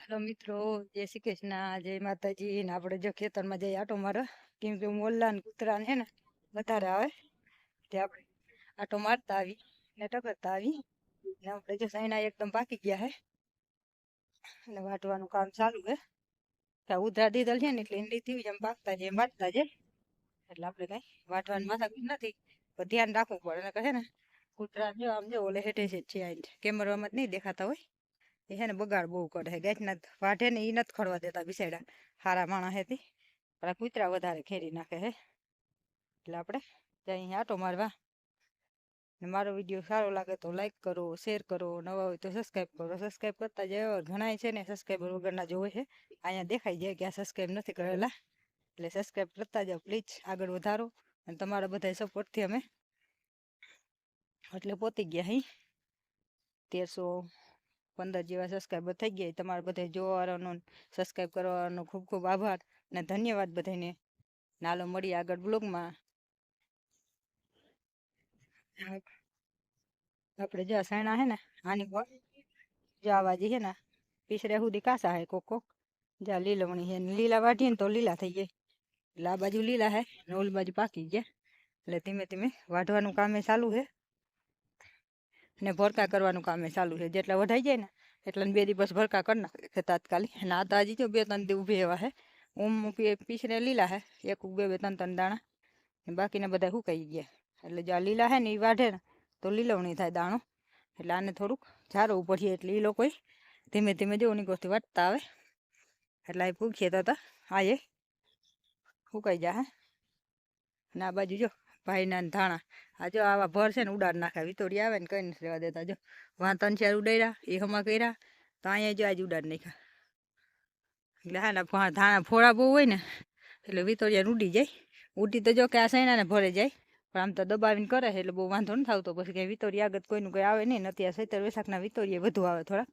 Hello મિત્રો, જય શ્રી કૃષ્ણ, જય માતાજી. ને આપણે જો ખેતરમાં જઈએ આટો મારો કેમ કે મોલ્લા ને કૂતરા ને ને, વધારે આવે. તે આપણે આટો મારતા આવી ને ટકરતા આવી. ને આપણે જો સૈના એકદમ પાકી ગયા હે. ને વાટવાનું કામ ચાલુ હે. ત્યાં ઉધરા દીધેલ છે ને, એટલે એની લીધી જેમ પાકતા જાય એમ વાટતા એટલે આપણે કઈ વાટવાનું માથા નથી. પણ ધ્યાન રાખવું પડે. ને કહે ને, કૂતરા જો આમ જો ઓલે હેઠે છે આઈને. કેમેરામાં જ નહીં દેખાતા હોય. એ હે ને બગાડ બહુ કરે છે ગાંઠના વાઢે ને એ નથી ખડવા દેતા બિસાડા હારા માણસ હેતી પણ કૂતરા વધારે ખેરી નાખે હે. એટલે આપણે ત્યાં આટો મારવા. ને મારો વીડિયો સારો લાગે તો લાઈક કરો શેર કરો. નવા હોય તો સબસ્ક્રાઈબ કરો. સબસ્ક્રાઈબ કરતા જાય ઘણા છે ને સબસ્ક્રાઈબર વગરના જોવે છે અહીંયા દેખાઈ જાય કે આ સબસ્ક્રાઈબ નથી કરેલા. એટલે સબસ્ક્રાઈબ કરતા જાઓ. પ્લીઝ આગળ વધારો. અને તમારા બધા સપોર્ટથી અમે. એટલે પહોંચી ગયા અહીં તેરસો પંદર જેવા સબસ્ક્રાઈબર થઈ ગયા તમારે બધા જોવાનો સબસ્ક્રાઈબ કરવાનો. ખૂબ ખૂબ આભાર અને ધન્યવાદ બધાને નાલો મળી આગળ બ્લોગમાં આપણે જો સૈણા હે ને, આની જો આવા જે હે ને પીસરે સુધી કાસા હે કોક કોક. જ્યાં લીલવણી હે લીલા વાઢીએ ને તો લીલા થઈ જાય એટલે આ બાજુ લીલા હે ને ઓલી બાજુ પાકી ગયા. એટલે ધીમે ધીમે વાઢવાનું કામે ચાલુ છે ને ભરકા કરવાનું કામે ચાલુ છે. જેટલા વધાઈ જાય ને એટલે બે દિવસ ભરકા કરી નાખે તાત્કાલિક. અને આ તાજી જો બે ત્રણ દિવસ ઊભી એવા હે. ઓમ પીસને લીલા હે. એક બે બે, ત્રણ ત્રણ દાણા. ને બાકીના બધા સુકાઈ ગયા. એટલે જો આ લીલા હે ને એ વાઢે ને તો લીલવણી થાય દાણો. એટલે આને થોડુંક ઝારવું પડીએ એટલે એ લોકો ધીમે ધીમે જો નીકોથી વાટતા આવે. એટલે એ પૂછીએ તો આ એ. સુકાઈ જા હે. ને આ બાજુ જો ભાઈના ધાણા. આ જો આવા ભર છે ને ઉડાડ નાખ્યા વિતોડી આવે ને કઈ નથી રહેવા દેતા. જો વાં ત્રણ ચાર ઉડાડ્યા, એ હમા કર્યા, તો અહીંયા જો આજ ઉડાડ નાખ્યા. એટલે હા ને ધાણા ફોડા બહુ હોય ને, એટલે વિતોડિયા ઉડી જાય. ઉડી તો જો કે આ સૈણાને ભરે જાય, પણ આમ તો દબાવીને કરે એટલે બહુ વાંધો ન થતો પછી કંઈ વિતોરી આગળ કોઈનું કંઈ આવે નહીં નથી આ સૈતર વૈશાખના વિતોરીએ વધુ આવે થોડાક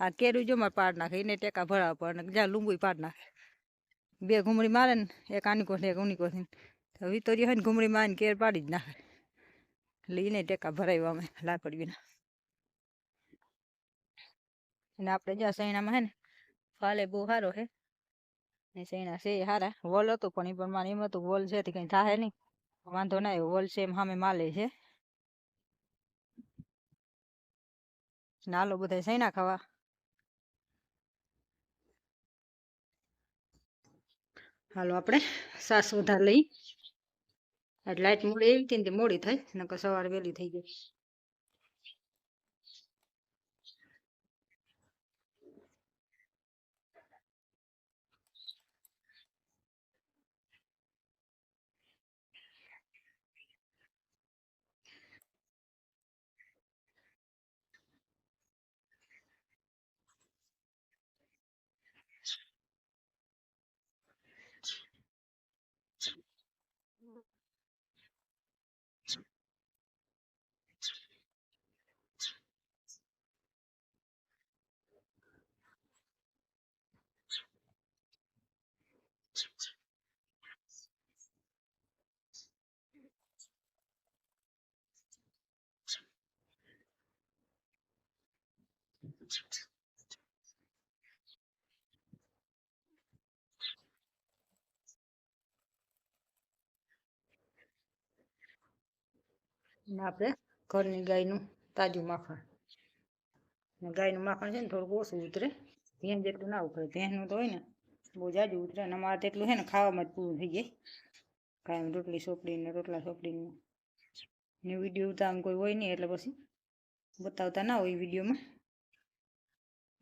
આ કેરું જો મારે પાડ નાખે, એને ટેકા ભરાવા પડે જ્યાં લીંબુ પાડ નાખે. બે ઘૂમડી મારે ને, એક આની કોઠે એક ઊની કોઠી તો હોય ને ઘૂમડી માં કેર પાડી જ નાખે. લઈને ટેકા ભરાવ્યો અમે લાકડીના અને આપણે જ્યાં સૈણામાં હે ને, ફાલે બહુ સારો હે. ને સૈણા છે સારા વોલ હતું પણ એ પ્રમાણે એમ હતું વોલ છે કંઈ થાય નહીં વાંધો ના આવ્યો, વોલ છે એમ સામે માલે છે. નાલો બધા સૈણા ખાવા. હાલો આપણે સાસ વધારે લઈ. એટલે લાઈટ મોડી એવી હતી ને મોડી થાય નકર સવારે વહેલી થઈ જાય આપણે ઘરની ગાયનું તાજું માખણ. ગાયનું માખણ છે ને થોડુંક ઓછું ઉતરે. ભેંસ જેટલું ના ઉતરે. ભેંસનું તો હોય ને બહુ જાજુ ઉતરે અને અમારે તેટલું છે ને ખાવામાં જ પૂરું થઈ જાય. કાયમ રોટલી સોપડી ને રોટલા સોપડીને ને. વીડિયો ઉતાર કોઈ હોય નહીં એટલે પછી બતાવતા ના હોય વિડીયોમાં.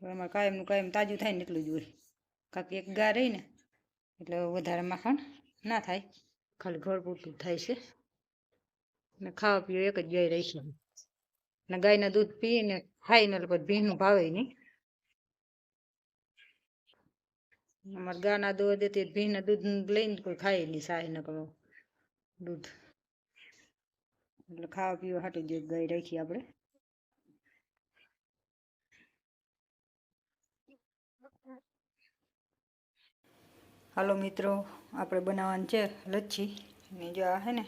અમારે કાયમનું કાયમ તાજું થાય ને એટલું જ હોય. કાંક એક ગા રહી ને એટલે વધારે માખણ ના થાય. ખાલી ઘર પૂરતું થાય છે. ને ખાવા પીવા એક જ ગાય રાખી ને ગાયના દૂધ પીને ખાઈને એટલે ભીનું ભાવે નહીં. અમારે ગાના દૂધ દેતી ભીના દૂધ લઈને કોઈ ખાય નહીં સાય ન કરો દૂધ. એટલે ખાવા પીવા હાટું જ ગાય રાખી આપણે હાલો મિત્રો, આપણે બનાવવાનું છે લચ્છી. ને જો આ હે ને,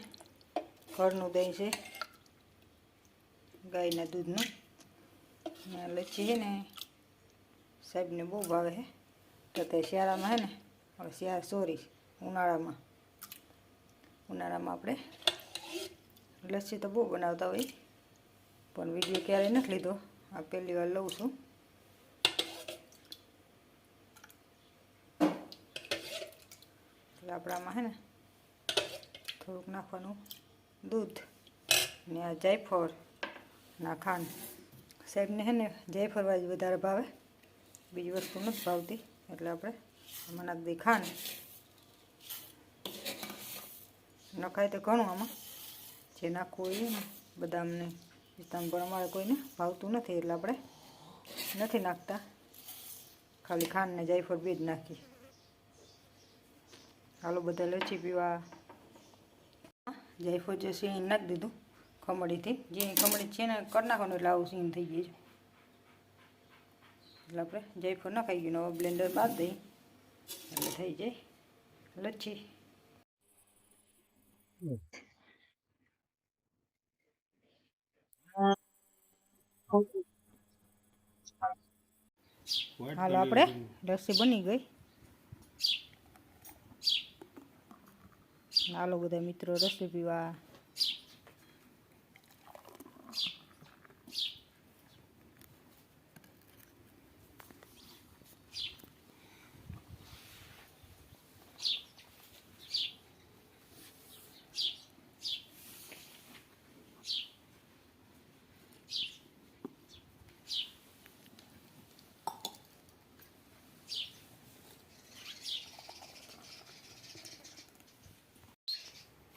ઘરનું દહીં છે, ગાયના દૂધનું. ને લચ્છી છે ને, સાહેબને બહુ ભાવે છે તો તે શિયાળામાં છે ને, હવે શિયાળા, સોરી, ઉનાળામાં. ઉનાળામાં આપણે લસ્સી તો બહુ બનાવતા હોય. પણ વીડિયો ક્યારેય નથી લીધો. આ પહેલી વાર લઉં છું. આપણામાં હે ને, થોડુંક નાખવાનું દૂધ ને આ જાયફળ ના સાહેબને હે ને જાયફળ જ વધારે ભાવે, બીજી વસ્તુ નથી ભાવતી, એટલે આપણે આમાં નાખ દઈએ ખાંડ. નખાય તો ઘણું આમાં, જે નાખવું ને બદામને પિસ્તાને પણ અમારે કોઈને ભાવતું નથી, એટલે આપણે નથી નાખતા. ખાલી ખાંડ ને જાયફળ બે જ નાખીએ. હાલો બધા લચ્છી પીવા. જાયફો જે એ નાખી દીધું ખમણીથી. જે ખમણી છે ને કરી નાખવાનું એટલે આવું સીન થઈ ગયું છે. એટલે આપણે જાયફો નાખાઈ ગયું હવે બ્લેન્ડર બાદ દઈ. એટલે થઈ જાય. લચ્છી. હાલો આપણે લસ્સી બની ગઈ. હાલો બધા મિત્રો રસી પીવા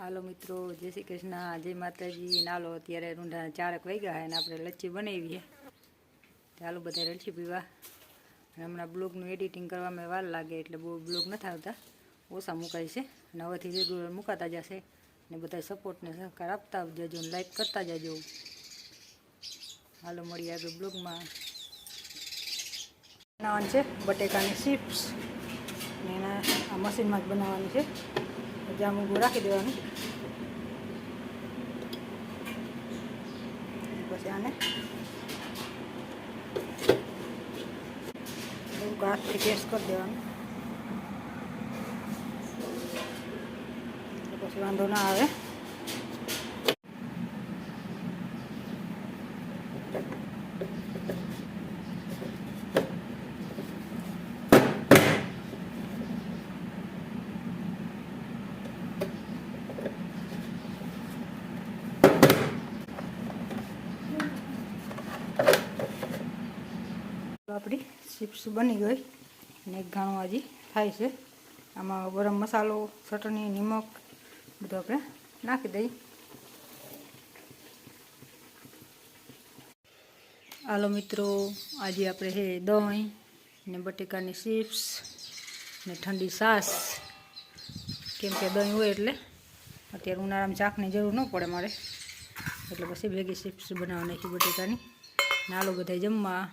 હાલો મિત્રો, જય શ્રી કૃષ્ણ. જય માતાજી નાલો અત્યારે રૂંઢા ચારક વાગ્યા અને આપણે લચ્છી બનાવીએ. ચાલો બધા લચ્છી પીવા. અને હમણાં બ્લોગનું એડિટિંગ કરવામાં વાર લાગે એટલે બહુ બ્લોગ નથી આવતા. ઓછા મુકાય છે. અને હવેથી રેગ્યુલર મુકાતા જશે. ને બધા સપોર્ટને સહકાર આપતા જજો ને લાઈક કરતા જજો. હાલો મળીએ આગળ બ્લોગમાં. બનાવવાની છે બટેકાની ચિપ્સ ને એના આ મશીનમાં જ બનાવવાની છે. જામુગું રાખી દેવાનું. પછી આને હાથથી પેસ્ટ કરી દેવાનું. પછી વાંધો ના આવે. આપણી ચિપ્સ બની ગઈ. અને એક ઘાણું હજી થાય છે. આમાં ગરમ મસાલો, ચટણી, નિમક બધું આપણે નાખી દઈએ. હાલો મિત્રો, આજે આપણે છે દહીં ને બટેકાની ચિપ્સ ને ઠંડી સાસ કેમ કે દહીં હોય એટલે અત્યારે ઉનાળામાં ચાકની જરૂર ન પડે મારે. એટલે પછી ભેગી ચિપ્સ બનાવવાની બટેકાની. ને આલો બધા જમવા.